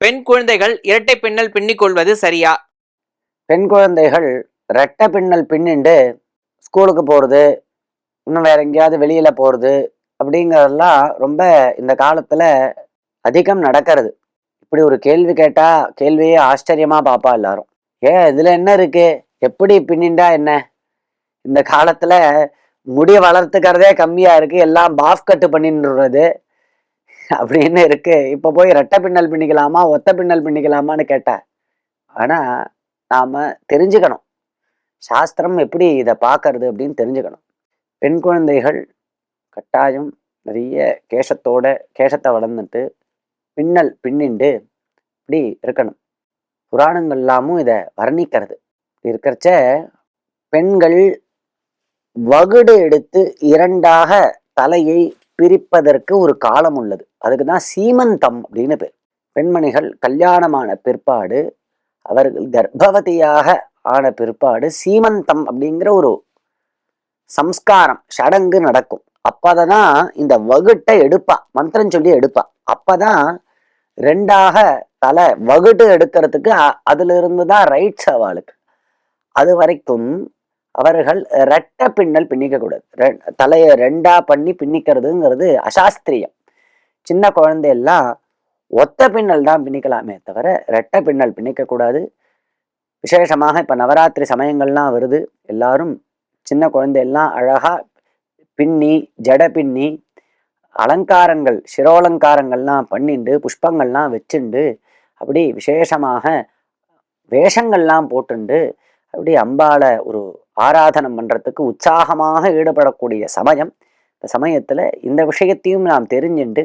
பெண் குழந்தைகள் இரட்டை பின்னல் பின்னிக் கொள்வது சரியா? பெண் குழந்தைகள் ரெட்டை பின்னல் பின்னிண்டு ஸ்கூலுக்கு போகிறது இன்னும் வேற எங்கேயாவது வெளியில் போகிறது அப்படிங்கிறதெல்லாம் ரொம்ப இந்த காலத்தில் அதிகம் நடக்கிறது. இப்படி ஒரு கேள்வி கேட்டால் கேள்வியே ஆச்சரியமாக பார்ப்பா எல்லாரும். ஏன் இதில் என்ன இருக்குது எப்படி பின்னிண்டா என்ன? இந்த காலத்தில் முடி வளர்த்துக்கிறதே கம்மியாக இருக்குது எல்லாம் பாஃப் கட்டு பண்ணின்றது. அப்படின்னு இருக்கு. இப்போ போய் ரெட்டை பின்னல் பின்னிக்கலாமா ஒத்த பின்னல் பின்னிக்கலாமான்னு கேட்டேன் ஆனால் நாம் தெரிஞ்சுக்கணும். சாஸ்திரம் எப்படி இதை பார்க்கறது அப்படின்னு தெரிஞ்சுக்கணும். பெண் குழந்தைகள் கட்டாயம் நிறைய கேசத்தோட கேசத்தை வளர்ந்துட்டு பின்னல் பின்னிண்டு இப்படி இருக்கணும். புராணங்கள் எல்லாமும் இதை வர்ணிக்கிறது. இருக்கிறச்ச பெண்கள் வகுடு எடுத்து இரண்டாக தலையை பிரிப்பதற்கு ஒரு காலம் உள்ளது. அதுக்கு தான் சீமந்தம் அப்படின்னு பேர். பெண்மணிகள் கல்யாணமான பிற்பாடு அவர்கள் கர்ப்பவதியாக ஆன பிற்பாடு சீமந்தம் அப்படிங்கிற ஒரு சம்ஸ்காரம் சடங்கு நடக்கும். அப்பதான் இந்த வகுட்டை எடுப்பா. மந்திரம் சொல்லி எடுப்பா. அப்பதான் ரெண்டாக தலை வகுட்டு எடுக்கிறதுக்கு அதுல இருந்து தான் ரைட்ஸ் அவளுக்கு. அது வரைக்கும் அவர்கள் ரெட்டை பின்னல் பின்னிக்கக்கூடாது. ரெ- தலையை ரெண்டா பண்ணி பின்னிக்கிறதுங்கிறது அசாஸ்திரியம். சின்ன குழந்தையெல்லாம் ஒத்த பின்னல் தான் பின்னிக்கலாமே தவிர ரெட்டை பின்னல் பின்னிக்கக்கூடாது. விசேஷமாக இப்போ நவராத்திரி சமயங்கள்லாம் வருது. எல்லாரும் சின்ன குழந்தையெல்லாம் அழகாக பின்னி ஜட பின்னி அலங்காரங்கள் சிரோலங்காரங்கள்லாம் பண்ணிண்டு புஷ்பங்கள்லாம் வச்சுண்டு அப்படி விசேஷமாக வேஷங்கள்லாம் போட்டுண்டு அப்படி அம்பாளை ஒரு ஆராதனம் பண்றதுக்கு உற்சாகமாக ஈடுபடக்கூடிய சமயம். இந்த சமயத்துல இந்த விஷயத்தையும் நாம் தெரிஞ்சுண்டு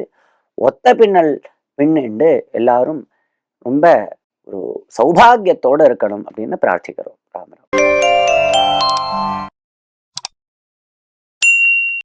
ஒத்த பின்னல் பின்னுண்டு எல்லாரும் ரொம்ப ஒரு சௌபாகியத்தோட இருக்கணும் அப்படின்னு பிரார்த்திக்கிறோம். ராமராம்